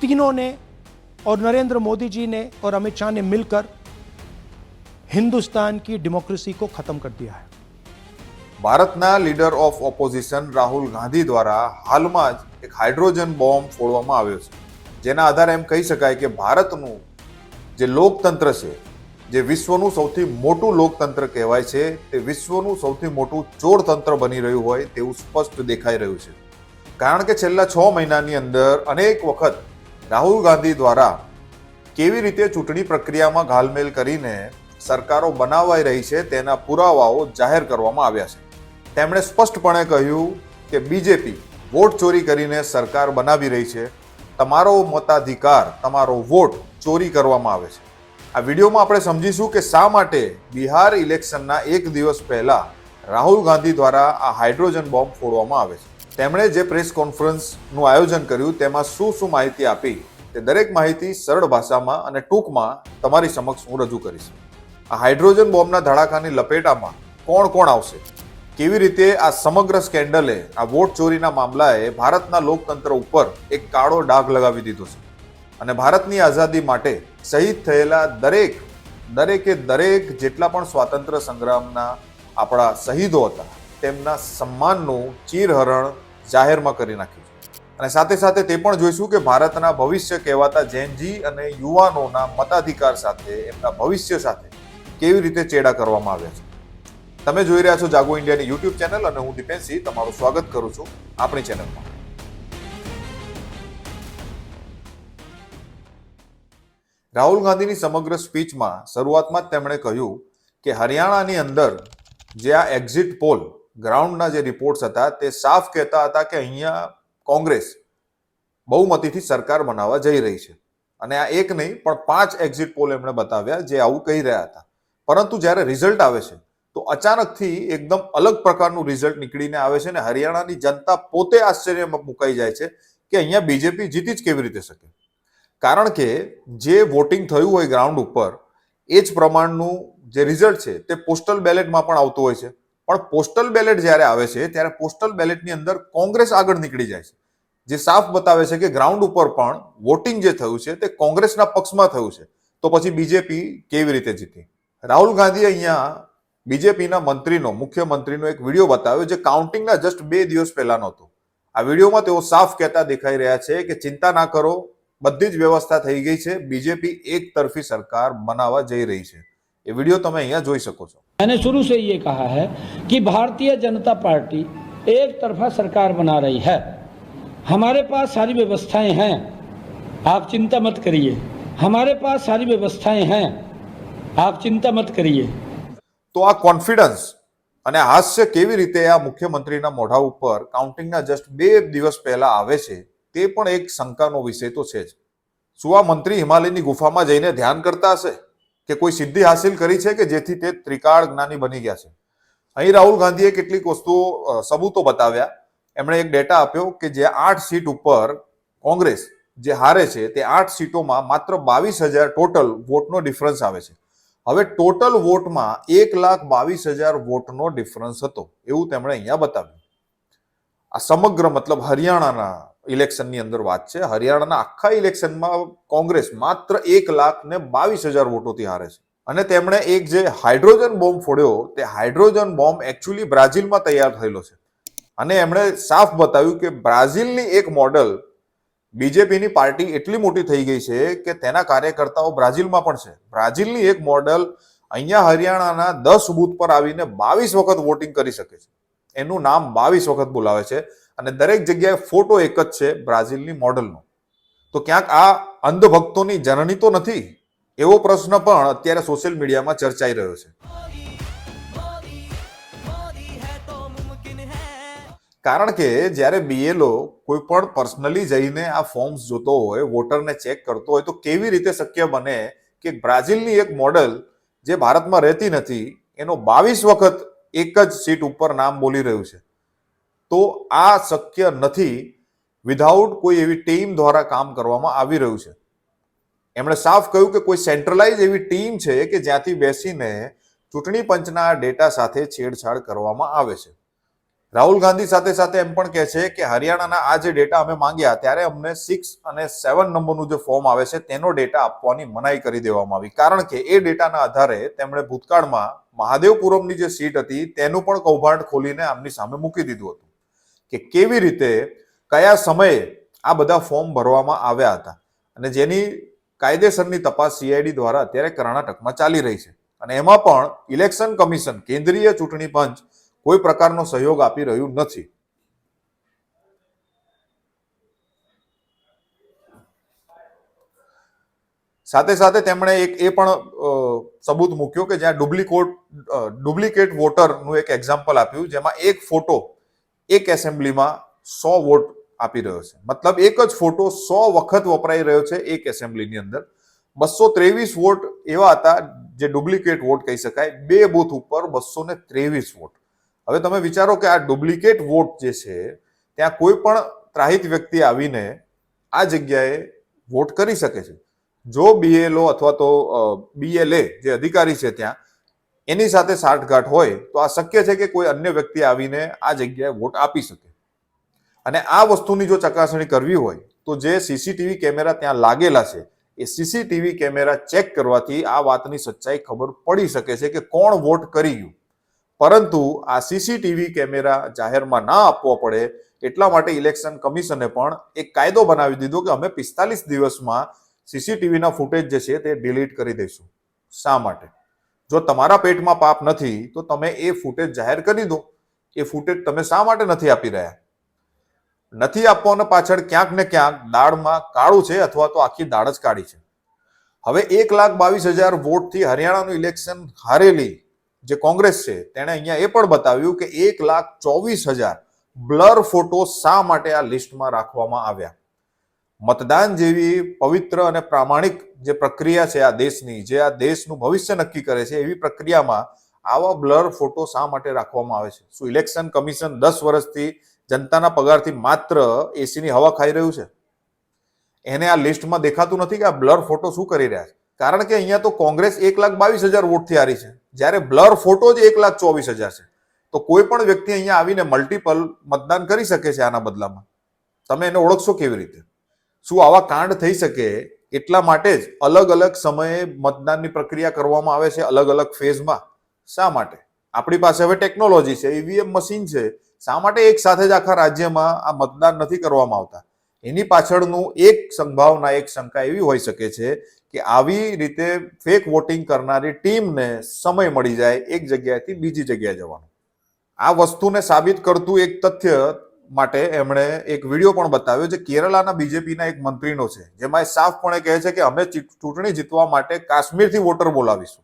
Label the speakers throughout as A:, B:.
A: तीनों ने और नरेंद्र मोदी जी ने और अमित शाह ने मिलकर हिंदुस्तान की डेमोक्रेसी को खत्म कर दिया है
B: ભારતના leader of opposition Rahul Gandhi દ્વારા હાલમાં જ એક હાઇડ્રોજન બોમ્બ ફોડવામાં આવ્યો છે જેના આધારે એમ કહી શકાય કે ભારતનું જે લોકતંત્ર છે જે વિશ્વનું સૌથી મોટું લોકતંત્ર કહેવાય છે તે વિશ્વનું સૌથી મોટું ચોરતંત્ર બની રહ્યું હોય તેવું સ્પષ્ટ દેખાઈ રહ્યું છે કારણ કે છેલ્લા છ મહિનાની અંદર અનેક વખત રાહુલ ગાંધી દ્વારા કેવી રીતે ચૂંટણી પ્રક્રિયામાં ઘાલમેલ કરીને સરકારો બનાવાઈ રહી છે તેના પુરાવાઓ જાહેર કરવામાં આવ્યા છે. તેમણે સ્પષ્ટપણે કહ્યું કે બીજેપી વોટ ચોરી કરીને સરકાર બનાવી રહી છે. તમારો મતાધિકાર, તમારો વોટ ચોરી કરવામાં આવે છે. આ વિડીયોમાં આપણે સમજીશું કે શા માટે બિહાર ઇલેક્શનના એક દિવસ પહેલા રાહુલ ગાંધી દ્વારા આ હાઇડ્રોજન બોમ્બ ફોડવામાં આવે છે. તેમણે જે પ્રેસ કોન્ફરન્સનું આયોજન કર્યું તેમાં શું શું માહિતી આપી તે દરેક માહિતી સરળ ભાષામાં અને ટૂંકમાં તમારી સમક્ષ હું રજૂ કરીશ. આ હાઇડ્રોજન બોમ્બના ધડાકાની લપેટામાં કોણ કોણ આવશે? કેવી રીતે આ સમગ્ર સ્કેન્ડલે આ વોટ ચોરીના મામલાએ ભારતના લોકતંત્ર ઉપર એક કાળો ડાઘ લગાવી દીધો છે? અને ભારતની આઝાદી માટે શહીદ થયેલા દરેક, દરેકે દરેક જેટલા પણ સ્વાતંત્ર્ય સંગ્રામના આપણા શહીદો હતા, તેમના સન્માનનું ચીરહરણ જાહેરમાં કરી નાખ્યું. અને સાથે સાથે તે પણ જોઈશું કે ભારતના ભવિષ્ય કહેવાતા જૈનજી અને યુવાનોના મતાધિકાર સાથે, એમના ભવિષ્ય સાથે કેવી રીતે ચેડા કરવામાં આવ્યા છે. તમે જોઈ રહ્યા છો જાગો ઇન્ડિયાની યુટ્યુબ ચેનલ અને હું દીપેનસિંહ તમારું સ્વાગત કરું છું આપણી ચેનલમાં. રાહુલ ગાંધીની સમગ્ર સ્પીચમાં શરૂઆતમાં જ તેમણે કહ્યું કે હરિયાણાની અંદર જે આ એક્ઝિટ પોલ ગ્રાઉન્ડના જે રિપોર્ટ્સ હતા તે સાફ કહેતા હતા કે અહીંયા કોંગ્રેસ બહુમતીથી સરકાર બનાવવા જઈ રહી છે. અને આ એક નહીં, પણ પાંચ એક્ઝિટ પોલ એમણે બતાવ્યા જે આવું કહી રહ્યા હતા. પરંતુ જ્યારે રિઝલ્ટ આવે છે, તો અચાનકથી એકદમ અલગ પ્રકારનું રિઝલ્ટ નીકળીને આવે છે અને હરિયાણાની જનતા પોતે આશ્ચર્યમાં મુકાઈ જાય છે કે અહીંયા બીજેપી જીતી જ કેવી રીતે શકે. કારણ કે જે વોટિંગ થયું હોય ગ્રાઉન્ડ ઉપર, એ જ પ્રમાણનું જે રિઝલ્ટ છે, તે પોસ્ટલ બેલેટમાં પણ આવતું હોય છે. પણ પોસ્ટલ બેલેટ જ્યારે આવે છે, ત્યારે પોસ્ટલ બેલેટની અંદર કોંગ્રેસ આગળ નીકળી જાય છે. જે સાફ બતાવે છે કે ગ્રાઉન્ડ ઉપર પણ વોટિંગ જે થયું છે, તે કોંગ્રેસના પક્ષમાં થયું છે. તો પછી બીજેપી કેવી રીતે જીતી? રાહુલ ગાંધી અહીંયા બીજેપીના મંત્રીનો, મુખ્યમંત્રીનો એક વીડિયો બતાવ્યો જે કાઉન્ટિંગના જસ્ટ બે દિવસ પહેલાનો હતો. આ વિડીયોમાં તેઓ સાફ કહેતા દેખાઈ રહ્યા છે કે ચિંતા ના કરો, બધી જ વ્યવસ્થા થઈ ગઈ છે. બીજેપી એક તરફી સરકાર બનાવવા જઈ રહી છે. એ વિડીયો તમે અહીંયા જોઈ શકો છો
C: मैंने शुरू से ये कहा है कि भारतीय जनता पार्टी एक तरफा सरकार बना रही है हमारे पास सारी व्यवस्थाएं हैं आप चिंता मत करिए हमारे पास सारी व्यवस्थाएं हैं आप चिंता मत करिए
B: તો આ કોન્ફિડન્સ અને હાસ્ય કેવી રીતે આ મુખ્યમંત્રીના મોઢા ઉપર કાઉન્ટિંગના જસ્ટ બે દિવસ પહેલા આવે છે તે પણ એક શંકાનો વિષય તો છે જ શું આ મંત્રી હિમાલયની ગુફામાં જઈને ધ્યાન કરતા હશે કે કોઈ સિદ્ધિ હાસિલ કરી છે કે જેથી તે ત્રિકાળ જ્ઞાની બની ગયા છે? અહીં રાહુલ ગાંધીએ કેટલીક વસ્તુઓ સબૂતો બતાવ્યા. એમણે એક ડેટા આપ્યો કે જે આઠ સીટ ઉપર કોંગ્રેસ જે હારે છે તે આઠ સીટોમાં માત્ર બાવીસ હજાર ટોટલ વોટનો ડિફરન્સ આવે છે. હવે ટોટલ વોટમાં એક લાખ બાવીસ હજાર વોટનો ડિફરન્સ હતો. એવું તેમણે અહીંયા બતાવ્યું. આ સમગ્ર મતલબ હરિયાણાના ઇલેક્શનની અંદર વાત છે. હરિયાણાના આખા ઇલેક્શનમાં કોંગ્રેસ માત્ર એક લાખ ને બાવીસ હજાર વોટોથી હારે છે. અને તેમણે એક જે હાઇડ્રોજન બોમ્બ ફોડ્યો, તે હાઇડ્રોજન બોમ્બ એકચ્યુઅલી બ્રાઝિલમાં તૈયાર થયેલો છે. અને એમણે સાફ બતાવ્યું કે બ્રાઝિલની એક મોડલ બીજેપીની પાર્ટી એટલી મોટી થઈ ગઈ છે કે તેના કાર્યકર્તાઓ બ્રાઝિલમાં પણ છે. બ્રાઝિલની એક મોડલ અહીંયા હરિયાણાના દસ બૂથ પર આવીને બાવીસ વખત વોટિંગ કરી શકે છે. એનું નામ બાવીસ વખત બોલાવે છે. અને દરેક જગ્યાએ ફોટો એક જ છે બ્રાઝિલની મોડલનો. તો ક્યાંક આ અંધભક્તોની જનની તો નથી? એવો પ્રશ્ન પણ અત્યારે સોશિયલ મીડિયામાં ચર્ચાઈ રહ્યો છે. કારણ કે જ્યારે બીએલઓ કોઈ પણ પર્સનલી જઈને આ ફોર્મ્સ જોતો હોય, વોટરને ચેક કરતો હોય, તો કેવી રીતે શક્ય બને કે બ્રાઝિલની એક મોડલ જે ભારતમાં રહેતી નથી, એનો બાવીસ વખત એક જ સીટ ઉપર નામ બોલી રહ્યું છે? તો આ શક્ય નથી વિધાઉટ કોઈ એવી ટીમ દ્વારા કામ કરવામાં આવી રહ્યું છે. એમણે સાફ કહ્યું કે કોઈ સેન્ટ્રલાઇઝ એવી ટીમ છે કે જ્યાંથી બેસીને ચૂંટણી પંચના ડેટા સાથે છેડછાડ કરવામાં આવે છે. રાહુલ ગાંધી સાથે સાથે એમ પણ કહે છે કે હરિયાણાના આ જે ડેટા અમે માંગ્યા ત્યારે અમને સિક્સ અને સેવન નંબરનું જે ફોર્મ આવે છે તેનો ડેટા આપવાની મનાઈ કરી દેવામાં આવી. કારણ કે એ ડેટાના આધારે તેમણે ભૂતકાળમાં મહાદેવપુરમની જે સીટ હતી તેનું પણ કૌભાંડ ખોલીને આમની સામે મૂકી દીધું હતું. કે કેવી રીતે, કયા સમયે આ બધા ફોર્મ ભરવામાં આવ્યા હતા? અને જેની કાયદેસરની તપાસ સીઆઈડી દ્વારા અત્યારે કર્ણાટકમાં ચાલી રહી છે. અને એમાં પણ ઇલેક્શન કમિશન, કેન્દ્રીય ચૂંટણી પંચ કોઈ પ્રકારનો સહયોગ આપી રહ્યું નથી. સાથે સાથે તેમણે એક એ પણ સબૂત મૂક્યો કે જ્યાં ડુપ્લિકોટ ડુપ્લિકેટ વોટરનું એક એક્ઝામ્પલ આપ્યું, જેમાં એક ફોટો એક એસેમ્બલીમાં સો વોટ આપી રહ્યો છે. મતલબ એક જ ફોટો સો વખત વપરાઈ રહ્યો છે એક એસેમ્બલીની અંદર. બસો ત્રેવીસ વોટ એવા હતા જે ડુપ્લિકેટ વોટ કહી શકાય. બે બૂથ ઉપર બસો ને ત્રેવીસ વોટ. હવે તમે વિચારો કે આ ડુપ્લિકેટ વોટ જે છે, ત્યાં કોઈ પણ ત્રાહિત વ્યક્તિ આવીને આ જગ્યાએ વોટ કરી શકે છે. જો બીએલઓ અથવા તો બીએલએ જે અધિકારી છે ત્યાં એની સાથે સાઠગાંઠ હોય તો આ શક્ય છે કે કોઈ અન્ય વ્યક્તિ આવીને આ જગ્યાએ વોટ આપી શકે. અને આ વસ્તુની જો ચકાસણી કરવી હોય તો જે સીસીટીવી કેમેરા ત્યાં લાગેલા છે, એ સીસીટીવી કેમેરા ચેક કરવાથી આ વાતની સચ્ચાઈ ખબર પડી શકે છે કે કોણ વોટ કરી ગયું. પરંતુ આ સીસીટીવી કેમેરા જાહેરમાં ના આપવો પડે એટલા માટે ઇલેક્શન કમિશને પણ એક કાયદો બનાવી દીધો કે અમે પિસ્તાલીસ દિવસમાં સીસીટીવીના ફૂટેજ જે છે તે ડિલીટ કરી દઈશું. શા માટે? જો તમારા પેટમાં પાપ નથી, તો તમે એ ફૂટેજ જાહેર કરી દો. એ ફૂટેજ તમે શા માટે નથી આપી રહ્યા? નથી આપવાના પાછળ ક્યાંક ને ક્યાંક દાળમાં કાળું છે અથવા તો આખી દાળ જ કાળી છે. હવે એક લાખ બાવીસ હજાર વોટથી હરિયાણાનું ઇલેક્શન હારેલી જે કોંગ્રેસ છે, તેણે અહીંયા એ પણ બતાવ્યું કે એક લાખ ચોવીસ હજાર બ્લર ફોટો શા માટે આ લિસ્ટમાં રાખવામાં આવ્યા? મતદાન જેવી પવિત્ર અને પ્રામાણિક જે પ્રક્રિયા છે આ દેશની, જે આ દેશનું ભવિષ્ય નક્કી કરે છે, એવી પ્રક્રિયામાં આવા બ્લર ફોટો શા માટે રાખવામાં આવે છે? શું ઇલેક્શન કમિશન દસ વર્ષથી જનતાના પગારથી માત્ર એસીની હવા ખાઈ રહ્યું છે? એને આ લિસ્ટમાં દેખાતું નથી કે આ બ્લર ફોટો શું કરી રહ્યા છે. કારણ કે અહીંયા તો કોંગ્રેસ એક લાખ બાવીસ હજાર વોટથી હારી છે. જ્યારે બ્લર ફોટો જ એક લાખ ચોવીસ હજાર છે. તો કોઈ પણ વ્યક્તિ અહીંયા આવીને મલ્ટિપલ મતદાન કરી શકે છે આના બદલામાં. તમે એને ઓળખશો કેવી રીતે? શું આવા કાંડ થઈ શકે એટલા માટે જ અલગ અલગ સમયે મતદાનની પ્રક્રિયા કરવામાં આવે છે અલગ અલગ ફેઝમાં. શા માટે? આપણી પાસે હવે ટેકનોલોજી છે, ઈવીએમ મશીન છે. શા માટે એક સાથે જ આખા રાજ્યમાં આ મતદાન નથી કરવામાં આવતા? એની પાછળનું એક સંભાવના, એક શંકા એવી હોઈ શકે છે કે આવી રીતે ફેક વોટિંગ કરનારી ટીમને સમય મળી જાય એક જગ્યાએથી બીજી જગ્યાએ જવાનો. આ વસ્તુને સાબિત કરતું એક તથ્ય માટે એમણે એક વિડીયો પણ બતાવ્યો જે કેરલાના બીજેપીના એક મંત્રીનો છે જેમાં એ સાફપણે કહે છે કે અમે ચી- ચૂંટણી જીતવા માટે કાશ્મીરથી વોટર બોલાવીશું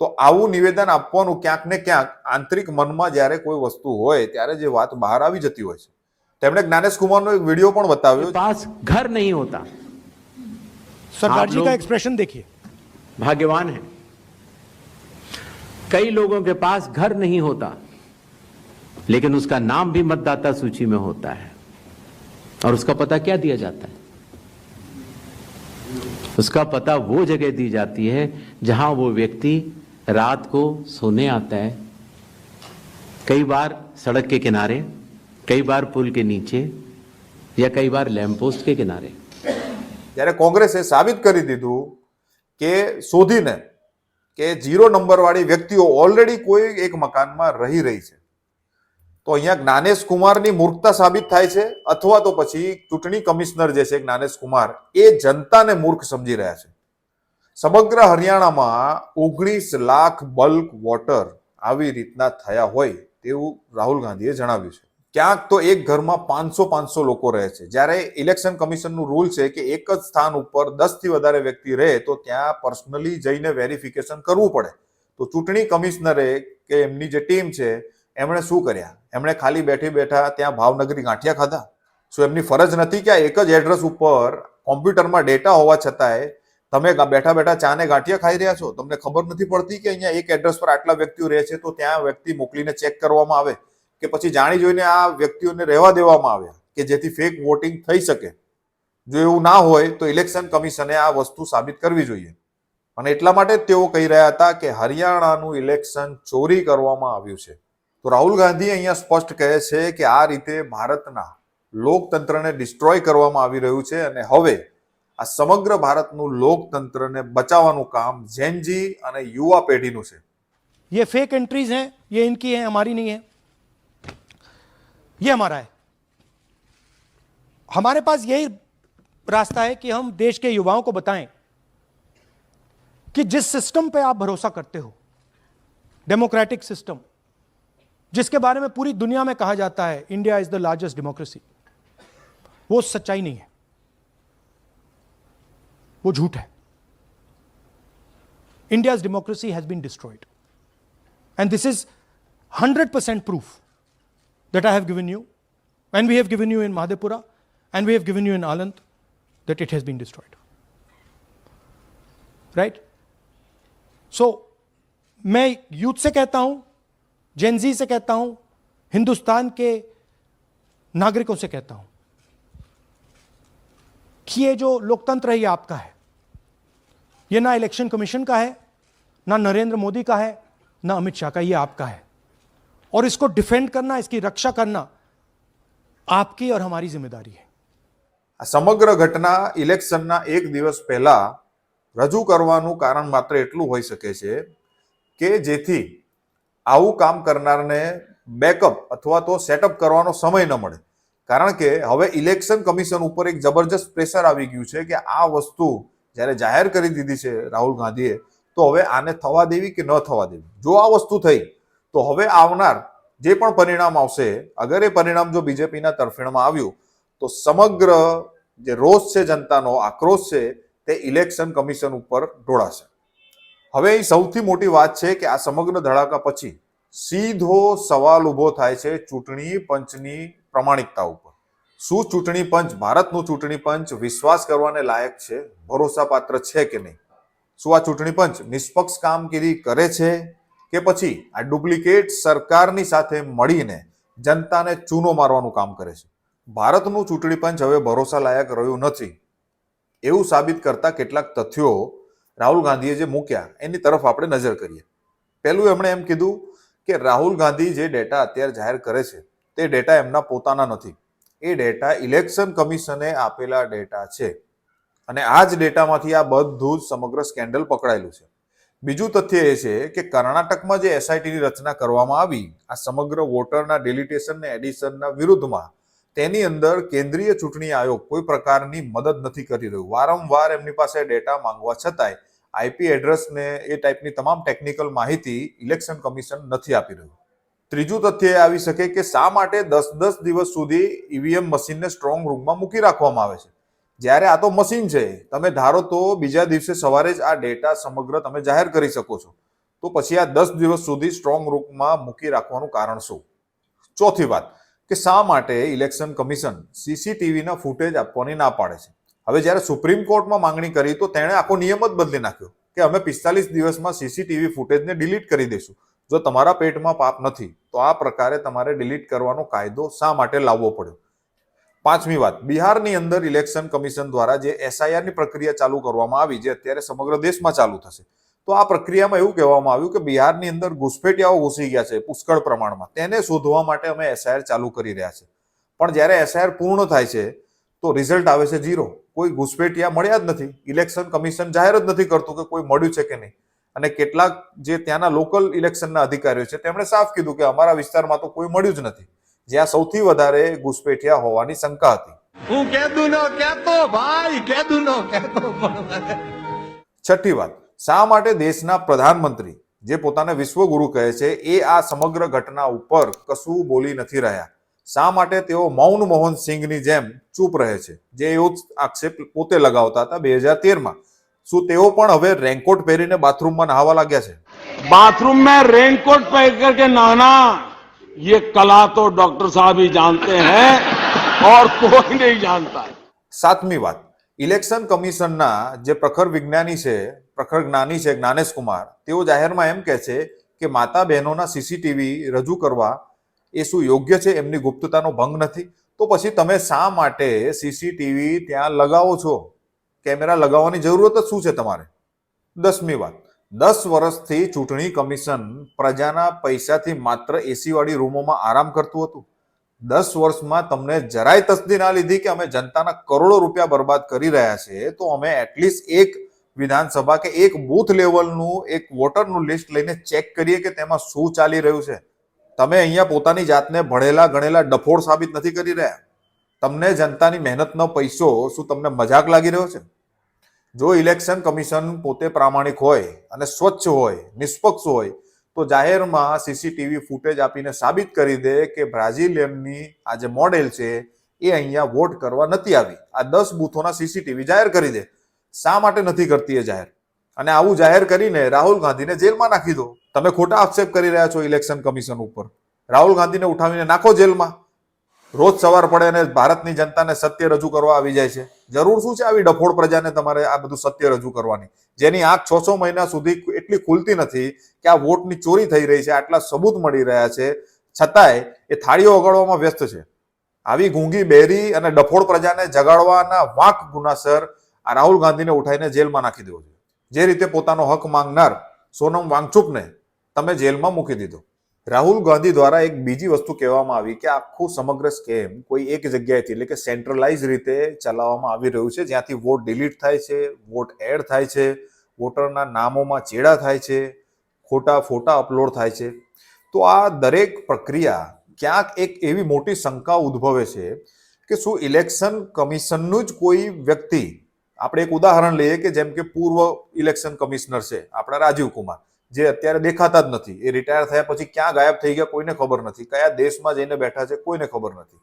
B: તો આવું નિવેદન આપવાનું ક્યાંક ને ક્યાંક આંતરિક મનમાં જ્યારે કોઈ વસ્તુ હોય ત્યારે જે વાત બહાર આવી જતી હોય છે તેમણે જ્ઞાનેશ કુમારનો એક વિડીયો પણ બતાવ્યો
D: पास घर नहीं होता
A: सरकार
D: आप
A: जी का
D: लोग-
A: एक्सप्रेशन देखिए
D: भाग्यवान है कई लोगों के पास घर नहीं होता लेकिन उसका नाम भी मतदाता सूची में होता है और उसका पता क्या दिया जाता है उसका पता वो जगह दी जाती है जहां वो व्यक्ति रात को सोने आता है कई बार सड़क के किनारे कई बार पुल के नीचे या कई बार लैंप पोस्ट के किनारे
B: ત્યારે કોંગ્રેસે સાબિત કરી દીધું કે શોધીને કે જીરો નંબર વાળી વ્યક્તિઓ ઓલરેડી કોઈ એક મકાનમાં રહી રહી છે તો અહીંયા જ્ઞાનેશ કુમારની મૂર્ખતા સાબિત થાય છે, અથવા તો પછી ચૂંટણી કમિશનર જે છે જ્ઞાનેશ કુમાર, એ જનતાને મૂર્ખ સમજી રહ્યા છે. સમગ્ર હરિયાણામાં ઓગણીસ લાખ બલ્ક વોટર આવી રીતના થયા હોય તેવું રાહુલ ગાંધીએ જણાવ્યું છે. ક્યાંક તો એક ઘરમાં પાંચસો પાંચસો લોકો રહે છે. જ્યારે ઇલેક્શન કમિશનનું રૂલ છે કે એક જ સ્થાન ઉપર દસથી વધારે વ્યક્તિ રહે, તો ત્યાં પર્સનલી જઈને વેરિફિકેશન કરવું પડે. તો ચૂંટણી કમિશનરે કે એમની જે ટીમ છે એમણે શું કર્યા? એમણે ખાલી બેઠી બેઠા ત્યાં ભાવનગરી ગાંઠિયા ખાધા. શું એમની ફરજ નથી કે આ એક જ એડ્રેસ ઉપર કોમ્પ્યુટરમાં ડેટા હોવા છતાંય તમે બેઠા બેઠા ચાને ગાંઠિયા ખાઈ રહ્યા છો? તમને ખબર નથી પડતી કે અહીંયા એક એડ્રેસ પર આટલા વ્યક્તિઓ રહે છે તો ત્યાં વ્યક્તિ મોકલીને ચેક કરવામાં આવે? કે પછી જાણી જોઈને આ વ્યક્તિઓને રહેવા દેવામાં આવ્યા? કે જેથી ફેક વોટિંગ થઈ શકે? જો એવું ના હોય તો ઇલેક્શન કમિશને આ વસ્તુ સાબિત કરવી જોઈએ. અને એટલા માટે જ તેઓ કહી રહ્યા હતા કે હરિયાણાનું ઇલેક્શન ચોરી કરવામાં આવ્યું છે. તો રાહુલ ગાંધી અહીંયા સ્પષ્ટ કહે છે કે આ રીતે ભારતના લોકતંત્રને ડિસ્ટ્રોય કરવામાં આવી રહ્યું છે અને હવે આ સમગ્ર ભારતનું લોકતંત્રને બચાવવાનું કામ જેનજી અને યુવા પેઢીનું છે
A: ये फेक एंट्रीज हैं ये इनकी हैं हमारी नहीं है ये हमारा है हमारे पास यही रास्ता है कि हम देश के युवाओं को बताएं कि जिस सिस्टम पे आप भरोसा करते हो डेमोक्रेटिक सिस्टम जिसके बारे में पूरी दुनिया में कहा जाता है, India is the largest democracy. वो सच्चाई नहीं है। वो झूठ है। India democracy has been destroyed. And this is hundred percent proof that I have given you and we have given you in Mahadevapura and we have given you in Aland that it has been destroyed right so मैं youth से कहता हूँ Gen Z से कहता हूं हिंदुस्तान के नागरिकों से कहता हूं कि ये जो लोकतंत्र है ये आपका है ये ना इलेक्शन कमीशन का है ना नरेंद्र मोदी का है ना अमित शाह का ये आपका है और इसको डिफेंड करना इसकी रक्षा करना आपकी और हमारी जिम्मेदारी है
B: આ સમગ્ર ઘટના ઇલેક્શનના એક દિવસ પહેલા રજૂ કરવાનું કારણ માત્ર એટલું હોઈ શકે છે કે જેથી આવું કામ કરનારને બેકઅપ અથવા તો સેટઅપ કરવાનો સમય ન મળે. કારણ કે હવે ઇલેક્શન કમિશન ઉપર એક જબરજસ્ત પ્રેશર આવી ગયું છે કે આ વસ્તુ જ્યારે જાહેર કરી દીધી છે રાહુલ ગાંધીએ, તો હવે આને થવા દેવી કે ન થવા દેવી? જો આ વસ્તુ થઈ, તો હવે આવનાર જે પણ પરિણામ આવશે, અગર એ પરિણામ જો બીજેપીના તરફેણમાં આવ્યું, તો સમગ્ર જે રોષ છે જનતાનો, આક્રોશ છે, તે ઇલેક્શન કમિશન ઉપર ઢોળાશે. હવે સૌથી મોટી વાત છે કે આ સમગ્ર ધડાકા પછી સીધો સવાલ ઊભો થાય છે ચૂંટણી પંચની પ્રમાણિકતા ઉપર. શું ચૂંટણી પંચ, ભારતનું ચૂંટણી પંચ વિશ્વાસ કરવાને લાયક છે? ભરોસાપાત્ર છે કે નહીં? શું આ ચૂંટણી પંચ નિષ્પક્ષ કામગીરી કરે છે કે પછી આ ડુપ્લિકેટ સરકારની સાથે મળીને જનતાને ચૂનો મારવાનું કામ કરે છે? ભારતનું ચૂંટણી પંચ હવે ભરોસા લાયક રહ્યું નથી. એવું સાબિત કરતા કેટલાક તથ્યો રાહુલ ગાંધીએ જે મૂક્યા, એની તરફ આપણે નજર કરીએ. પહેલું એમણે એમ કીધું કે રાહુલ ગાંધી જે ડેટા અત્યારે જાહેર કરે છે, તે ડેટા એમના પોતાના નથી. એ ડેટા ઇલેક્શન કમિશને આપેલા ડેટા છે. અને આ જ ડેટામાંથી આ બધું જ સમગ્ર સ્કેન્ડલ પકડાયેલું છે. બીજું તથ્ય એ છે કે કર્ણાટકમાં જે એસઆઈટીની રચના કરવામાં આવી, આ સમગ્ર વોટરના ડેલિટેશન ને એડિશનના વિરુદ્ધમાં, તેની અંદર કેન્દ્રીય ચૂંટણી આયોગ કોઈ પ્રકારની મદદ નથી કરી રહ્યું. વારંવાર એમની પાસે ડેટા માંગવા છતાંય આઈપી એડ્રેસ ને એ ટાઈપની તમામ ટેકનિકલ માહિતી ઇલેક્શન કમિશન નથી આપી રહ્યું. ત્રીજું તથ્ય એ આવી શકે કે શા માટે દસ દસ દિવસ સુધી ઈવીએમ મશીનને સ્ટ્રોંગ રૂમમાં મૂકી રાખવામાં આવે છે? જ્યારે આ તો મશીન છે, તમે ધારો તો બીજા દિવસે સવારે જ આ ડેટા સમગ્ર તમે જાહેર કરી શકો છો. તો પછી આ દસ દિવસ સુધી સ્ટ્રોંગ રૂમમાં મૂકી રાખવાનું કારણ શું? ચોથી વાત, કે શા માટે ઇલેક્શન કમિશન સીસીટીવીના ફૂટેજ આપવાની ના પાડે છે? હવે જ્યારે સુપ્રીમ કોર્ટમાં માંગણી કરી તો તેણે આખો નિયમ જ બદલી નાખ્યો કે અમે પિસ્તાલીસ દિવસમાં સીસીટીવી ફૂટેજને ડિલીટ કરી દઈશું. જો તમારા પેટમાં પાપ નથી, તો આ પ્રકારે તમારે ડિલીટ કરવાનો કાયદો શા માટે લાવવો પડ્યો? પાંચમી વાત, બિહારની અંદર ઇલેક્શન કમિશન દ્વારા જે એસઆઈઆરની પ્રક્રિયા ચાલુ કરવામાં આવી, જે અત્યારે સમગ્ર દેશમાં ચાલુ થશે, તો આ પ્રક્રિયામાં એવું કહેવામાં આવ્યું કે બિહારની અંદર ઘુસપેટિયાઓ ઘૂસી ગયા છે પુષ્કળ પ્રમાણમાં. તેને શોધવા માટે અમે એસઆઈઆર ચાલુ કરી રહ્યા છે. પણ જ્યારે એસઆઈઆર પૂર્ણ થાય છે તો રિઝલ્ટ આવે છે ઝીરો કોઈ ઘૂસપેટિયા મળ્યા જ નથી. ઇલેક્શન કમિશન જાહેર જ નથી કરતું કે કોઈ મળ્યું છે કે નહીં. અને કેટલાક જે ત્યાંના લોકલ ઇલેક્શનના અધિકારીઓ છે તેમણે સાફ કીધું કે અમારા વિસ્તારમાં તો કોઈ મળ્યું જ નથી. જ્યાં સૌથી વધારે ઘુસપેઠિયા હોવાની શંકા હતી.
E: હું ન ભાઈ ન
B: છઠ્ઠી વાત. શા માટે દેશના પ્રધાનમંત્રી જે પોતાને વિશ્વગુરુ કહે છે એ આ સમગ્ર ઘટના ઉપર કશું બોલી નથી રહ્યા? શા માટે તેઓ મૌન મોહન સિંઘની જેમ ચૂપ રહે છે જે એવો જ આક્ષેપ પોતે લગાવતા હતા બે હજાર તેરમાં શું તેઓ પણ હવે રેનકોટ પહેરીને બાથરૂમમાં નહાવા લાગ્યા છે
F: बाथरूम में रेनकोट पहन करके नहाना ये कला तो डॉक्टर साहब ही जानते हैं और कोई नहीं जानता है
B: સાતમી વાત ઇલેક્શન કમિશનના જે પ્રખર વિજ્ઞાની છે પ્રખર જ્ઞાની છે જ્ઞાનેશ કુમાર તેઓ જાહેરમાં એમ કહે છે કે માતા બહેનોના સીસીટીવી રજૂ કરવા એ શું યોગ્ય છે? એમની ગુપ્તતાનો ભંગ નથી. તો પછી તમે શા માટે સીસીટીવી ત્યાં લગાવો છો? કેમેરા લગાવવાની જરૂરત જ શું છે તમારે? દસમી વાત. દસ વર્ષથી ચૂંટણી કમિશન પ્રજાના પૈસાથી માત્ર એસીવાળી રૂમોમાં આરામ કરતું હતું. દસ વર્ષમાં તમને જરાય તસ્દી ના લીધી કે અમે જનતાના કરોડો રૂપિયા બરબાદ કરી રહ્યા છે, તો અમે એટલીસ્ટ એક વિધાનસભા કે એક બૂથ લેવલનું એક વોટરનું લિસ્ટ લઈને ચેક કરીએ કે તેમાં શું ચાલી રહ્યું છે. તમે અહીંયા પોતાની જાતને ભણેલા, ગણેલા, ડફોડ સાબિત નથી કરી રહ્યા. તમને જનતાની મહેનતનો પૈસો શું તમને મજાક લાગી રહ્યો છે? જો ઇલેક્શન કમિશન પોતે પ્રામાણિક હોય અને સ્વચ્છ હોય, નિષ્પક્ષ હોય, તો જાહેરમાં સીસીટીવી ફૂટેજ આપીને સાબિત કરી દે કે બ્રાઝિલિયનની આ જે મોડેલ છે એ અહીંયા વોટ કરવા નથી આવી. આ દસ બૂથોના સીસીટીવી જાહેર કરી દે. શા માટે નથી કરતી એ જાહેર? અને આવું જાહેર કરીને રાહુલ ગાંધીને જેલમાં નાખી દો. તમે ખોટા આક્ષેપ કરી રહ્યા છો ઇલેક્શન કમિશન ઉપર. રાહુલ ગાંધીને ઉઠાવીને નાખો જેલમાં. રોજ સવાર પડે અને ભારતની જનતાને સત્ય રજૂ કરવા આવી જાય છે. જરૂર શું છે આવી ડફોડ પ્રજાને તમારે આ બધું સત્ય રજૂ કરવાની? જેની આંખ છ છ મહિના સુધી એટલી ખુલતી નથી કે આ વોટની ચોરી થઈ રહી છે, આટલા સબૂત મળી રહ્યા છે. છતાંય એ થાળીઓ વગાડવામાં વ્યસ્ત છે. આવી ગુંગી બેરી અને ડફોડ પ્રજાને જગાડવાના વાંક ગુનાસર આ રાહુલ ગાંધીને ઉઠાઈને જેલમાં નાખી દેવો જોઈએ. જે રીતે પોતાનો હક માંગનાર સોનમ વાંગચુકને તમે જેલમાં મૂકી દીધો. રાહુલ ગાંધી દ્વારા એક બીજી વસ્તુ કહેવામાં આવી કે આખું સમગ્ર સ્કેમ કોઈ એક જગ્યાએથી એટલે કે સેન્ટ્રલાઇઝ રીતે ચલાવવામાં આવી રહ્યું છે. જ્યાંથી વોટ ડિલીટ થાય છે વોટ એડ થાય છે, વોટરના નામોમાં ચેડા થાય છે, ખોટા ફોટા અપલોડ થાય છે. તો આ દરેક પ્રક્રિયા ક્યાંક એક એવી મોટી શંકા ઉદ્ભવે છે કે શું ઇલેક્શન કમિશનનું જ કોઈ વ્યક્તિ આપણે એક ઉદાહરણ લઈએ કે જેમ કે પૂર્વ ઇલેક્શન કમિશનર છે, આપણા રાજીવ કુમાર, જે અત્યારે દેખાતા જ નથી. એ રિટાયર થયા પછી ક્યાં ગાયબ થઈ ગયા કોઈને ખબર નથી, કયા દેશમાં જઈને બેઠા છે કોઈને ખબર નથી.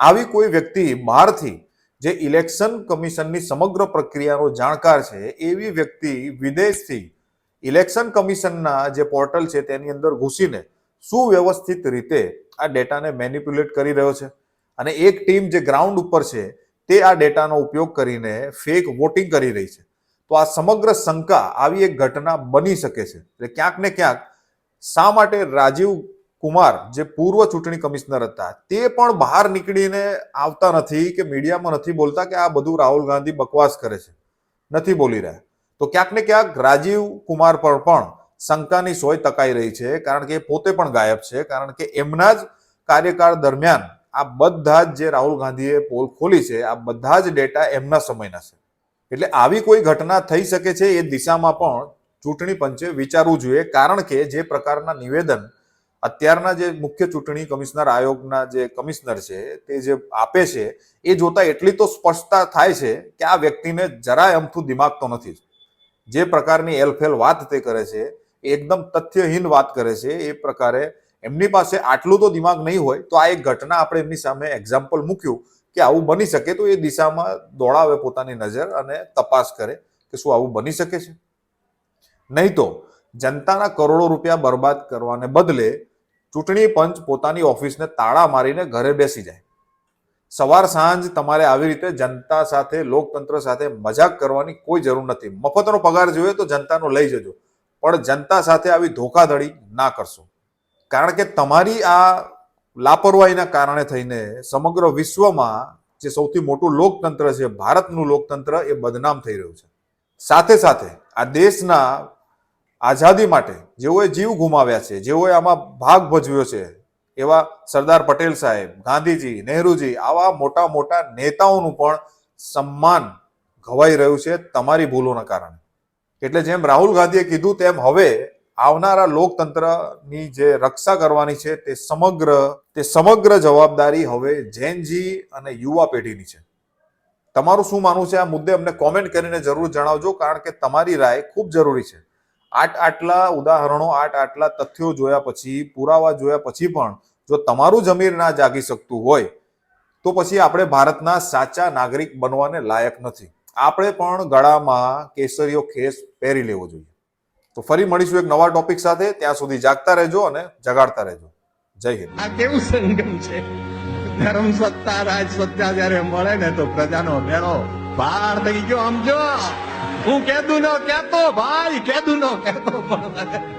B: આવી કોઈ વ્યક્તિ બહારથી જે ઇલેક્શન કમિશનની સમગ્ર પ્રક્રિયાનો જાણકાર છે, એવી વ્યક્તિ વિદેશથી ઇલેક્શન કમિશનના જે પોર્ટલ છે તેની અંદર ઘૂસીને સુવ્યવસ્થિત રીતે આ ડેટાને મેનિપ્યુલેટ કરી રહ્યો છે. અને એક ટીમ જે ગ્રાઉન્ડ ઉપર છે તે આ ડેટાનો ઉપયોગ કરીને ફેક વોટિંગ કરી રહી છે. તો આ સમગ્ર શંકા આવી એક ઘટના બની શકે છે. એટલે ક્યાંક ને ક્યાંક શા માટે રાજીવ કુમાર, જે પૂર્વ ચૂંટણી કમિશનર હતા, તે પણ બહાર નીકળીને આવતા નથી કે મીડિયામાં નથી બોલતા કે આ બધું રાહુલ ગાંધી બકવાસ કરે છે. નથી બોલી રહ્યા. તો ક્યાંક ને ક્યાંક રાજીવ કુમાર પર પણ શંકાની સોય તકાઈ રહી છે, કારણ કે પોતે પણ ગાયબ છે, કારણ કે એમના જ કાર્યકાળ દરમિયાન આ બધા જ જે રાહુલ ગાંધીએ પોલ ખોલી છે, આ બધા જ ડેટા એમના સમયના છે. એટલે આવી કોઈ ઘટના થઈ શકે છે એ દિશામાં પણ ચૂંટણી પંચે વિચારવું જોઈએ, કારણ કે જે પ્રકારના નિવેદન અત્યારના જે મુખ્ય ચૂંટણી કમિશનર આયોગના જે કમિશનર છે, તે જે આપે છે, એ જોતા એટલી તો સ્પષ્ટતા થાય છે કે આ વ્યક્તિને જરાય અમથું દિમાગ તો નથી. જે પ્રકારની એલફેલ વાત તે કરે છે એકદમ તથ્યહીન વાત કરે છે, એ પ્રકારે એમની પાસે આટલું તો દિમાગ નહીં હોય, તો આ એક ઘટના આપણે એમની સામે એક્ઝામ્પલ મૂક્યું કે આવું બની શકે તો એ દિશામાં દોડાવે પોતાની નજર અને તપાસ કરે કે શું આવું બની શકે છે. નહીં તો જનતાના કરોડો રૂપિયા બરબાદ કરવાને બદલે ચૂંટણી પંચ પોતાની ઓફિસને તાળા મારીને ઘરે બેસી જાય. સવાર સાંજ તમારે આવી રીતે જનતા સાથે, લોકતંત્ર સાથે મજાક કરવાની કોઈ જરૂર નથી. મફતનો પગાર જોઈએ તો જનતાનો લઈ જજો. પણ જનતા સાથે આવી ધોખાધડી ના કરશો. કારણ કે તમારી આ લાપરવાહીના કારણે થઈને સમગ્ર વિશ્વમાં જે સૌથી મોટું લોકતંત્ર છે, ભારતનું લોકતંત્ર એ બદનામ થઈ રહ્યું છે. સાથે સાથે આ દેશના આઝાદી માટે જેઓએ જીવ ગુમાવ્યા છે, જેઓએ આમાં ભાગ ભજવ્યો છે, એવા સરદાર પટેલ સાહેબ, ગાંધીજી, નહેરુજી, આવા મોટા મોટા નેતાઓનું પણ સન્માન ઘવાઈ રહ્યું છે તમારી ભૂલોના કારણે. એટલે જેમ રાહુલ ગાંધીએ કીધું તેમ હવે આવનારા લોકતંત્રની જે રક્ષા કરવાની છે તે સમગ્ર તે સમગ્ર જવાબદારી હવે જૈનજી અને યુવા પેઢીની છે. તમારું શું માનવું છે? આ મુદ્દે અમને કોમેન્ટ કરીને જરૂર જણાવજો, કારણ કે તમારી રાય ખૂબ જરૂરી છે. આટ આટલા ઉદાહરણો, આટ આટલા તથ્યો જોયા પછી, પુરાવા જોયા પછી પણ જો તમારું જમીર ના જાગી શકતું હોય, તો પછી આપણે ભારતના સાચા નાગરિક બનવાને લાયક નથી. આપણે પણ ગળામાં કેસરીયો ખેસ પહેરી લેવો જોઈએ. તો ફરી મળીશું એક નવા ટોપિક સાથે. ત્યાં સુધી જાગતા રહેજો અને જગાડતા રહેજો. જય હિન્દ.
E: આ કેવું સંગમ છે? ધર્મ, સત્તા, રાજ, સત્તા જયારે મળે ને તો પ્રજાનો મેળો પાર થઈ ગયો. સમજો હું કેદું ન કેતો, ભાઈ કેદું નો કેતો પણ